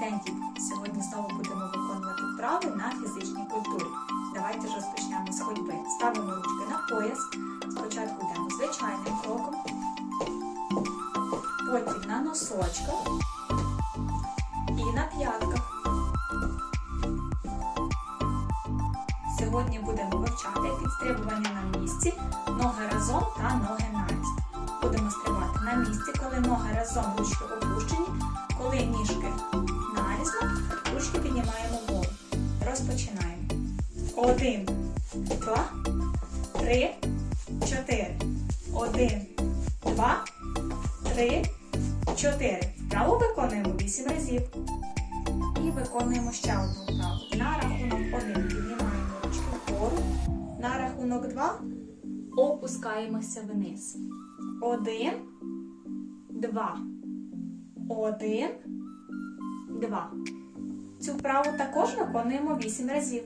День! Сьогодні знову будемо виконувати вправи на фізичній культурі. Давайте ж розпочнемо з ходьби. Ставимо ручки на пояс. Спочатку йдемо звичайним кроком, потім на носочках і на п'ятках. Сьогодні будемо вивчати підстрибування на місці, ноги разом та ноги наріз. Будемо стрибати на місці, коли ноги разом ручки опущені, Розпочинаємо. Один, два, три, чотири. Один, два, три, чотири. Вправо виконуємо вісім разів. І виконуємо ще одну вправу. На рахунок один піднімаємо ручки вгору. На рахунок два опускаємося вниз. Один, два. Один, два. Цю вправу також виконуємо вісім разів.